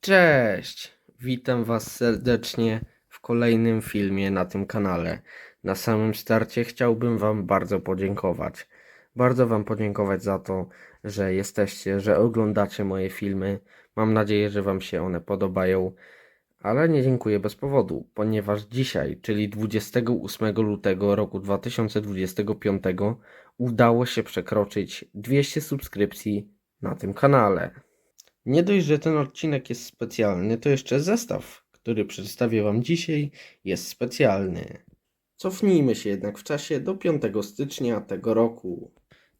Cześć! Witam Was serdecznie w kolejnym filmie na tym kanale. Na samym starcie chciałbym Wam bardzo podziękować. Bardzo Wam podziękować za to, że jesteście, że oglądacie moje filmy. Mam nadzieję, że Wam się one podobają. Ale nie dziękuję bez powodu, ponieważ dzisiaj, czyli 28 lutego roku 2025, udało się przekroczyć 200 subskrypcji na tym kanale. Nie dość, że ten odcinek jest specjalny, to jeszcze zestaw, który przedstawię Wam dzisiaj, jest specjalny. Cofnijmy się jednak w czasie do 5 stycznia tego roku.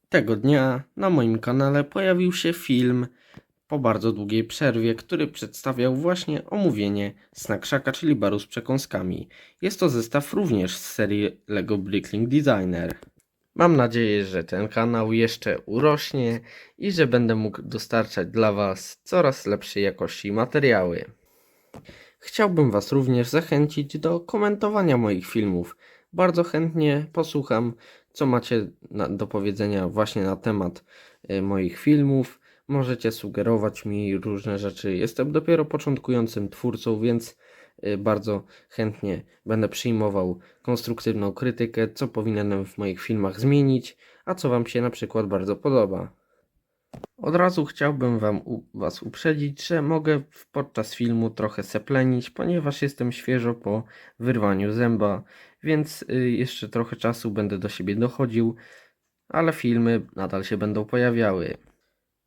Tego dnia na moim kanale pojawił się film po bardzo długiej przerwie, który przedstawiał właśnie omówienie Snackshaka, czyli baru z przekąskami. Jest to zestaw również z serii LEGO Bricklink Designer. Mam nadzieję, że ten kanał jeszcze urośnie i że będę mógł dostarczać dla Was coraz lepszej jakości materiały. Chciałbym Was również zachęcić do komentowania moich filmów. Bardzo chętnie posłucham, co macie na, do powiedzenia właśnie na temat y, moich filmów. Możecie sugerować mi różne rzeczy. Jestem dopiero początkującym twórcą, więc bardzo chętnie będę przyjmował konstruktywną krytykę, co powinienem w moich filmach zmienić, a co Wam się na przykład bardzo podoba. Od razu chciałbym wam u, Was uprzedzić, że mogę podczas filmu trochę seplenić, ponieważ jestem świeżo po wyrwaniu zęba, więc y, jeszcze trochę czasu będę do siebie dochodził, ale filmy nadal się będą pojawiały.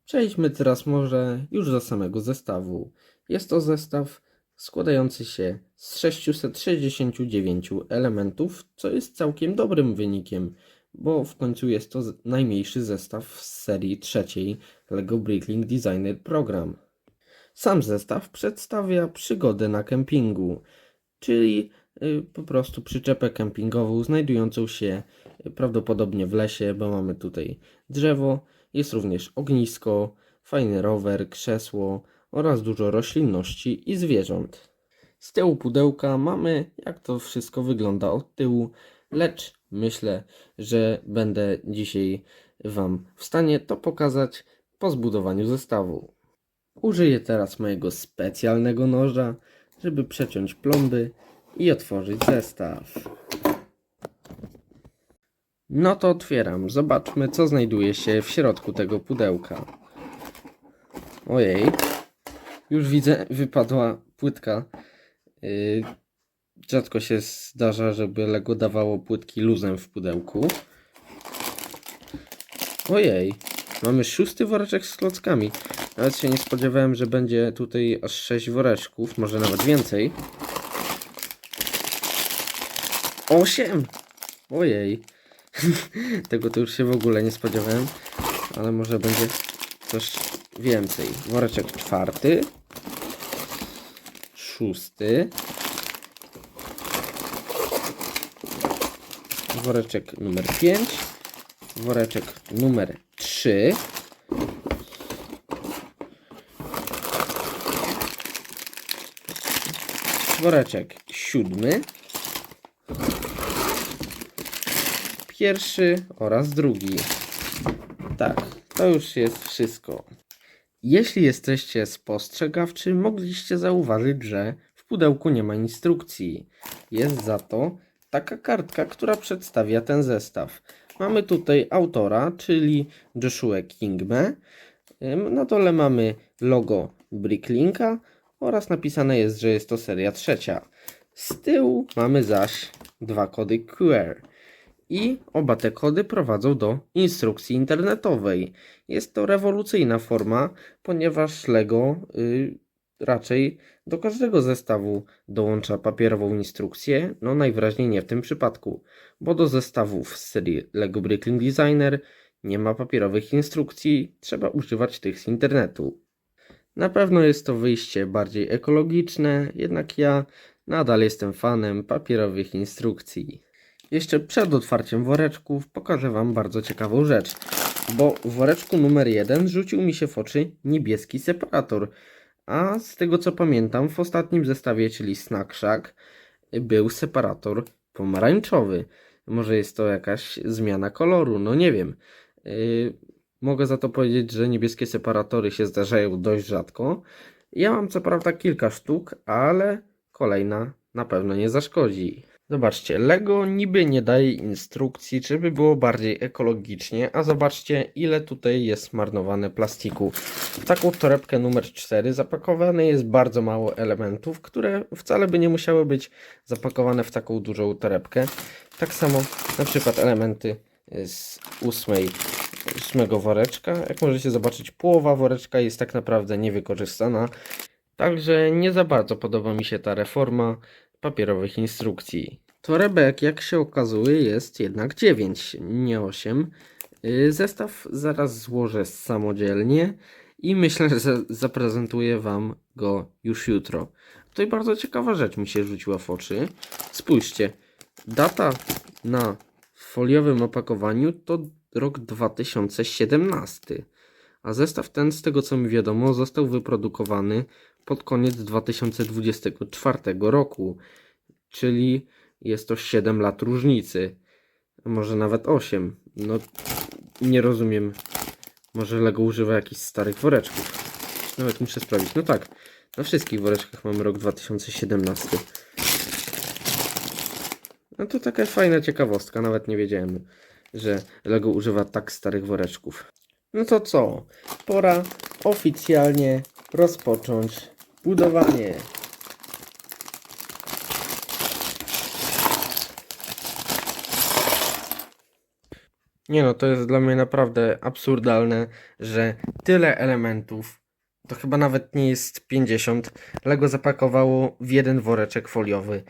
Przejdźmy teraz może już do samego zestawu. Jest to zestaw składający się z 669 elementów, co jest całkiem dobrym wynikiem, bo w końcu jest to najmniejszy zestaw z serii trzeciej LEGO Bricklink Designer Program. Sam zestaw przedstawia przygodę na kempingu, czyli y, po prostu przyczepę kempingową znajdującą się y, prawdopodobnie w lesie, bo mamy tutaj drzewo, jest również ognisko, fajny rower, krzesło oraz dużo roślinności i zwierząt. Z tyłu pudełka mamy jak to wszystko wygląda od tyłu, lecz myślę, że będę dzisiaj Wam w stanie to pokazać po zbudowaniu zestawu. Użyję teraz mojego specjalnego noża, żeby przeciąć plomby i otworzyć zestaw. No to otwieram. Zobaczmy, co znajduje się w środku tego pudełka. Ojej. Już widzę, wypadła płytka. Yy, rzadko się zdarza, żeby Lego dawało płytki luzem w pudełku. Ojej. Mamy szósty woreczek z klockami. Nawet się nie spodziewałem, że będzie tutaj aż sześć woreczków, może nawet więcej. Osiem! Ojej. Tego to już się w ogóle nie spodziewałem, ale może będzie coś więcej. Woreczek czwarty, szósty, woreczek numer pięć, woreczek numer trzy, woreczek siódmy, pierwszy oraz drugi. Tak, to już jest wszystko. Jeśli jesteście spostrzegawczy, mogliście zauważyć, że w pudełku nie ma instrukcji. Jest za to taka kartka, która przedstawia ten zestaw. Mamy tutaj autora, czyli Joshua Kingme. Na dole mamy logo Bricklinka oraz napisane jest, że jest to seria trzecia. Z tyłu mamy zaś dwa kody QR i oba te kody prowadzą do instrukcji internetowej. Jest to rewolucyjna forma, ponieważ LEGO y, raczej do każdego zestawu dołącza papierową instrukcję, no najwyraźniej nie w tym przypadku, bo do zestawów z serii LEGO Bricklink Designer nie ma papierowych instrukcji, trzeba używać tych z internetu. Na pewno jest to wyjście bardziej ekologiczne, jednak ja nadal jestem fanem papierowych instrukcji. Jeszcze przed otwarciem woreczków pokażę Wam bardzo ciekawą rzecz, bo w woreczku numer jeden rzucił mi się w oczy niebieski separator, a z tego co pamiętam w ostatnim zestawie, czyli Snack Shack, był separator pomarańczowy. Może jest to jakaś zmiana koloru, no nie wiem. Yy, mogę za to powiedzieć, że niebieskie separatory się zdarzają dość rzadko Ja mam co prawda kilka sztuk, ale kolejna na pewno nie zaszkodzi. Zobaczcie, Lego niby nie daje instrukcji, żeby było bardziej ekologicznie, a zobaczcie ile tutaj jest marnowane plastiku. W taką torebkę numer 4 zapakowane jest bardzo mało elementów, które wcale by nie musiały być zapakowane w taką dużą torebkę. Tak samo na przykład elementy z ósmej, ósmego woreczka. Jak możecie zobaczyć, połowa woreczka jest tak naprawdę niewykorzystana. Także nie za bardzo podoba mi się ta reforma papierowych instrukcji. Torebek, jak się okazuje, jest jednak 9, nie 8. Yy, Zestaw zaraz złożę samodzielnie i myślę, że zaprezentuję Wam go już jutro. Tutaj bardzo ciekawa rzecz mi się rzuciła w oczy. Spójrzcie, data na foliowym opakowaniu to rok 2017, a zestaw ten, z tego co mi wiadomo, został wyprodukowany pod koniec 2024 roku, czyli jest to 7 lat różnicy, może nawet 8. No, nie rozumiem. Może Lego używa jakichś starych woreczków. Nawet muszę sprawdzić. No tak, na wszystkich woreczkach mamy rok 2017. No to taka fajna ciekawostka, nawet nie wiedziałem, że Lego używa tak starych woreczków. No to co? Pora oficjalnie rozpocząć budowanie. Nie no, to jest dla mnie naprawdę absurdalne, że tyle elementów, to chyba nawet nie jest 50, Lego zapakowało w jeden woreczek foliowy.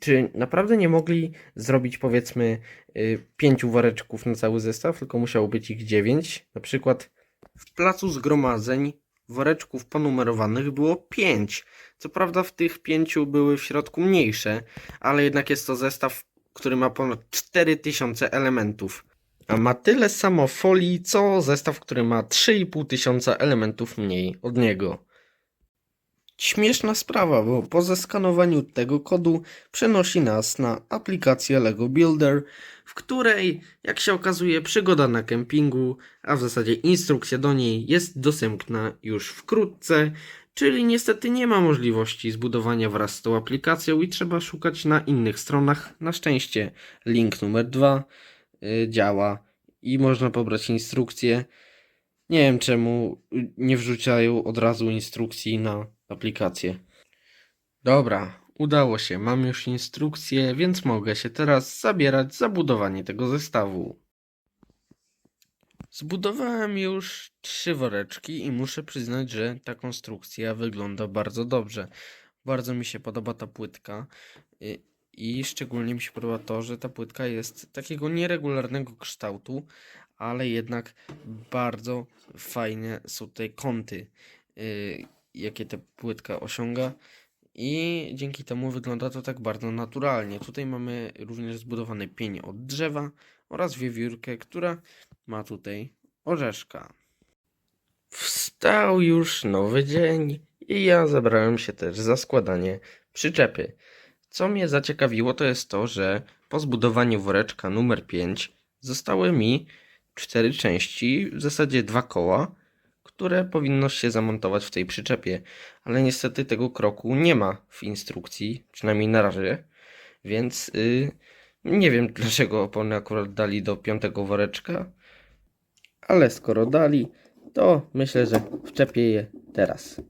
Czy naprawdę nie mogli zrobić powiedzmy y, pięciu woreczków na cały zestaw, tylko musiało być ich dziewięć? Na przykład w placu zgromadzeń woreczków ponumerowanych było pięć. Co prawda w tych pięciu były w środku mniejsze, ale jednak jest to zestaw, który ma ponad 4000 elementów. A ma tyle samo folii, co zestaw, który ma 3,5 tysiąca elementów mniej od niego. Śmieszna sprawa, bo po zeskanowaniu tego kodu przenosi nas na aplikację Lego Builder, w której, jak się okazuje, przygoda na kempingu, a w zasadzie instrukcja do niej jest dostępna już wkrótce, czyli niestety nie ma możliwości zbudowania wraz z tą aplikacją i trzeba szukać na innych stronach. Na szczęście link numer 2 y, działa i można pobrać instrukcję. Nie wiem czemu y, nie wrzucają od razu instrukcji na aplikację. Dobra, udało się. Mam już instrukcję, więc mogę się teraz zabierać za budowanie tego zestawu. Zbudowałem już trzy woreczki i muszę przyznać, że ta konstrukcja wygląda bardzo dobrze. Bardzo mi się podoba ta płytka y, i szczególnie mi się podoba to, że ta płytka jest takiego nieregularnego kształtu, ale jednak bardzo fajne są tutaj kąty, y, jakie ta płytka osiąga. I dzięki temu wygląda to tak bardzo naturalnie. Tutaj mamy również zbudowany pień od drzewa oraz wiewiórkę, która ma tutaj orzeszka. Wstał już nowy dzień i ja zabrałem się też za składanie przyczepy. Co mnie zaciekawiło to jest to, że po zbudowaniu woreczka numer 5 zostały mi cztery części, w zasadzie dwa koła, które powinno się zamontować w tej przyczepie, ale niestety tego kroku nie ma w instrukcji, przynajmniej na razie, więc yy, nie wiem dlaczego opony akurat dali do piątego woreczka, ale skoro dali, to myślę, że wczepię je teraz.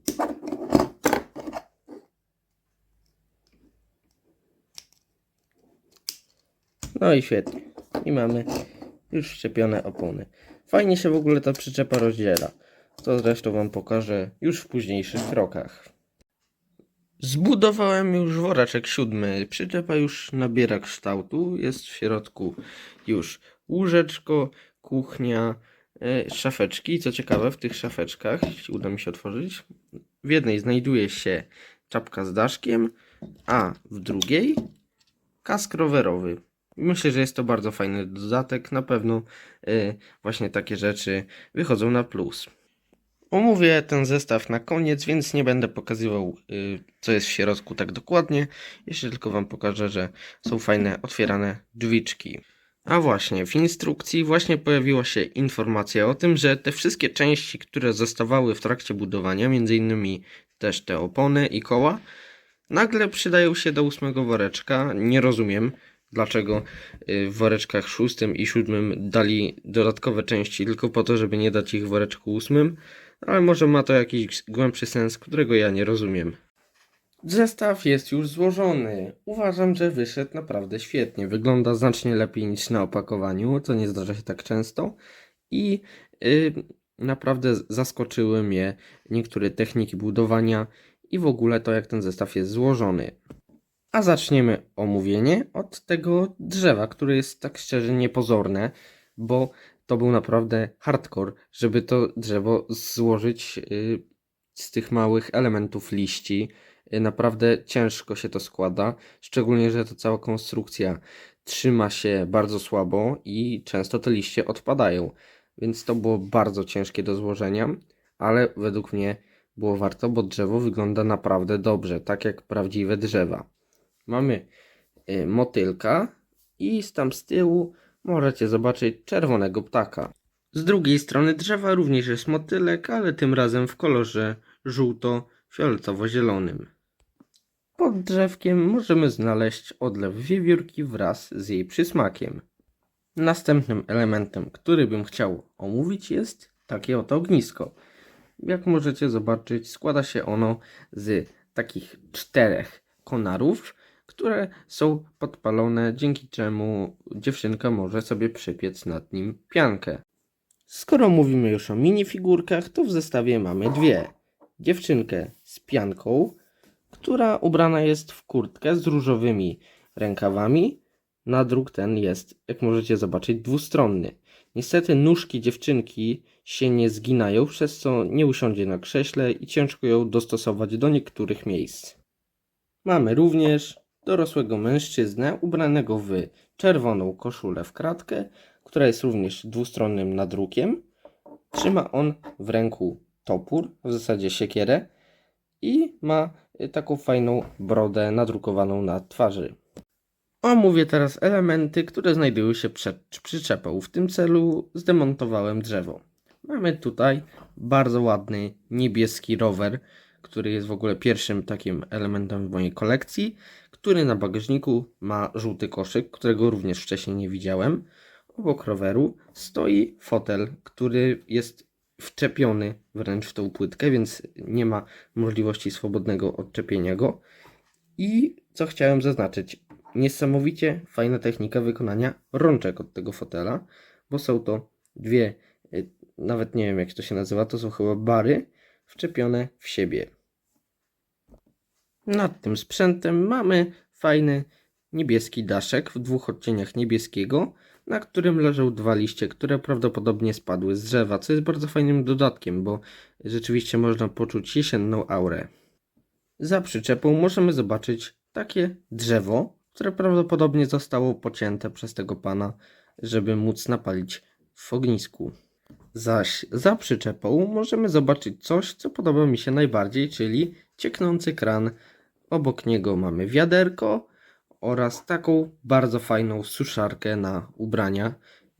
No i świetnie. I mamy już wszczepione opony. Fajnie się w ogóle ta przyczepa rozdziela. To zresztą Wam pokażę już w późniejszych krokach. Zbudowałem już woreczek siódmy. Przyczepa już nabiera kształtu. Jest w środku już łóżeczko, kuchnia, e, szafeczki. Co ciekawe, w tych szafeczkach, jeśli uda mi się otworzyć, w jednej znajduje się czapka z daszkiem, a w drugiej kask rowerowy. Myślę, że jest to bardzo fajny dodatek. Na pewno y, właśnie takie rzeczy wychodzą na plus. Omówię ten zestaw na koniec, więc nie będę pokazywał, y, co jest w środku tak dokładnie. Jeszcze tylko Wam pokażę, że są fajne otwierane drzwiczki. A właśnie, w instrukcji właśnie pojawiła się informacja o tym, że te wszystkie części, które zostawały w trakcie budowania, m.in. też te opony i koła, nagle przydają się do ósmego woreczka. Nie rozumiem, dlaczego y, w woreczkach szóstym i siódmym dali dodatkowe części tylko po to, żeby nie dać ich woreczku ósmym, ale może ma to jakiś głębszy sens, którego ja nie rozumiem. Zestaw jest już złożony. Uważam, że wyszedł naprawdę świetnie. Wygląda znacznie lepiej niż na opakowaniu, co nie zdarza się tak często. I y, naprawdę zaskoczyły mnie niektóre techniki budowania i w ogóle to, jak ten zestaw jest złożony. A zaczniemy omówienie od tego drzewa, które jest tak szczerze niepozorne, bo to był naprawdę hardcore, żeby to drzewo złożyć y, z tych małych elementów liści. Y, Naprawdę ciężko się to składa, szczególnie, że to cała konstrukcja trzyma się bardzo słabo i często te liście odpadają, więc to było bardzo ciężkie do złożenia, ale według mnie było warto, bo drzewo wygląda naprawdę dobrze, tak jak prawdziwe drzewa. Mamy y, motylka i tam z tyłu możecie zobaczyć czerwonego ptaka. Z drugiej strony drzewa również jest motylek, ale tym razem w kolorze żółto-fioletowo-zielonym. Pod drzewkiem możemy znaleźć odlew wiewiórki wraz z jej przysmakiem. Następnym elementem, który bym chciał omówić jest takie oto ognisko. Jak możecie zobaczyć składa się ono z takich czterech konarów, które są podpalone, dzięki czemu dziewczynka może sobie przypiec nad nim piankę. Skoro mówimy już o minifigurkach, to w zestawie mamy dwie. Dziewczynkę z pianką, która ubrana jest w kurtkę z różowymi rękawami. Nadruk ten jest, jak możecie zobaczyć, dwustronny. Niestety nóżki dziewczynki się nie zginają, przez co nie usiądzie na krześle i ciężko ją dostosować do niektórych miejsc. Mamy również dorosłego mężczyznę ubranego w czerwoną koszulę w kratkę, która jest również dwustronnym nadrukiem. Trzyma on w ręku topór, w zasadzie siekierę i ma taką fajną brodę nadrukowaną na twarzy. Omówię teraz elementy, które znajdują się przed przyczepą. W tym celu zdemontowałem drzewo. Mamy tutaj bardzo ładny niebieski rower, który jest w ogóle pierwszym takim elementem w mojej kolekcji, który na bagażniku ma żółty koszyk, którego również wcześniej nie widziałem. Obok roweru stoi fotel, który jest wczepiony wręcz w tą płytkę, więc nie ma możliwości swobodnego odczepienia go. I co chciałem zaznaczyć, niesamowicie fajna technika wykonania rączek od tego fotela, bo są to dwie, y, nawet nie wiem jak to się nazywa, to są chyba bary wczepione w siebie. Nad tym sprzętem mamy fajny niebieski daszek w dwóch odcieniach niebieskiego, na którym leżą dwa liście, które prawdopodobnie spadły z drzewa, co jest bardzo fajnym dodatkiem, bo rzeczywiście można poczuć jesienną aurę. Za przyczepą możemy zobaczyć takie drzewo, które prawdopodobnie zostało pocięte przez tego pana, żeby móc napalić w ognisku. Zaś za przyczepą możemy zobaczyć coś, co podoba mi się najbardziej, czyli cieknący kran. Obok niego mamy wiaderko oraz taką bardzo fajną suszarkę na ubrania.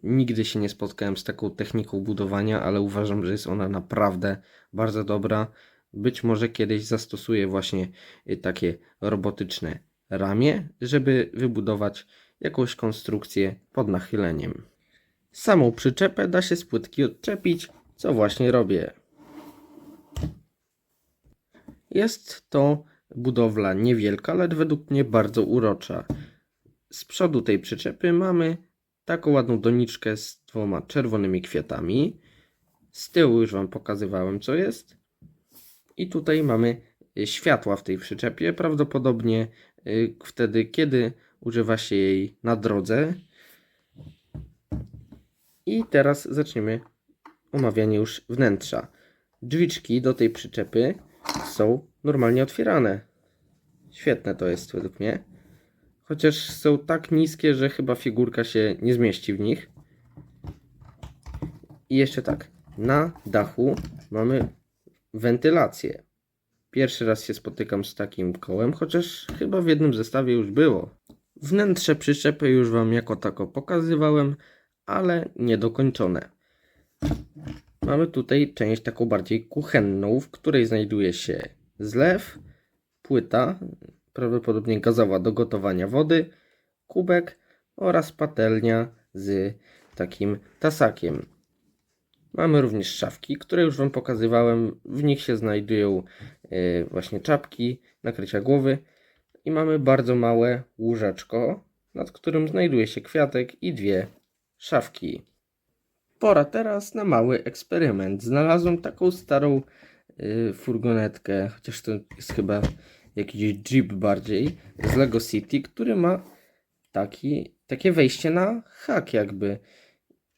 Nigdy się nie spotkałem z taką techniką budowania, ale uważam, że jest ona naprawdę bardzo dobra. Być może kiedyś zastosuję właśnie y, takie robotyczne ramię, żeby wybudować jakąś konstrukcję pod nachyleniem. Samą przyczepę da się z płytki odczepić, co właśnie robię. Jest to budowla niewielka, lecz według mnie bardzo urocza. Z przodu tej przyczepy mamy taką ładną doniczkę z dwoma czerwonymi kwiatami. Z tyłu już Wam pokazywałem, co jest. I tutaj mamy światła w tej przyczepie. Prawdopodobnie y, wtedy, kiedy używa się jej na drodze. I teraz zaczniemy omawianie już wnętrza. Drzwiczki do tej przyczepy są normalnie otwierane. Świetne to jest według mnie. Chociaż są tak niskie, że chyba figurka się nie zmieści w nich. I jeszcze tak. Na dachu mamy wentylację. Pierwszy raz się spotykam z takim kołem, chociaż chyba w jednym zestawie już było. Wnętrze przyczepy już Wam jako tako pokazywałem, ale niedokończone. Mamy tutaj część taką bardziej kuchenną, w której znajduje się zlew, płyta, prawdopodobnie gazowa do gotowania wody, kubek oraz patelnia z takim tasakiem. Mamy również szafki, które już Wam pokazywałem. W nich się znajdują e, właśnie czapki, nakrycia głowy i mamy bardzo małe łóżeczko, nad którym znajduje się kwiatek i dwie szafki. Pora teraz na mały eksperyment. Znalazłem taką starą y, furgonetkę, chociaż to jest chyba jakiś Jeep bardziej, z Lego City, który ma taki, takie wejście na hak jakby,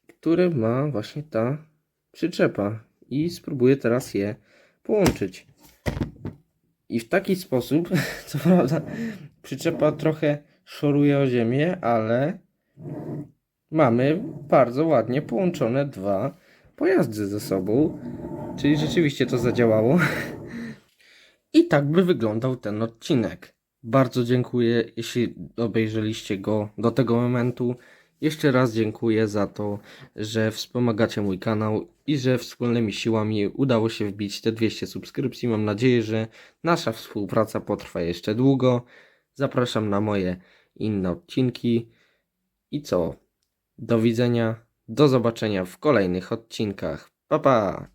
który ma właśnie ta przyczepa i spróbuję teraz je połączyć. I w taki sposób, co prawda przyczepa trochę szoruje o ziemię, ale mamy bardzo ładnie połączone dwa pojazdy ze sobą. Czyli rzeczywiście to zadziałało. I tak by wyglądał ten odcinek. Bardzo dziękuję, jeśli obejrzeliście go do tego momentu. Jeszcze raz dziękuję za to, że wspomagacie mój kanał i że wspólnymi siłami udało się wbić te 200 subskrypcji. Mam nadzieję, że nasza współpraca potrwa jeszcze długo. Zapraszam na moje inne odcinki. I co? Do widzenia, do zobaczenia w kolejnych odcinkach. Pa pa!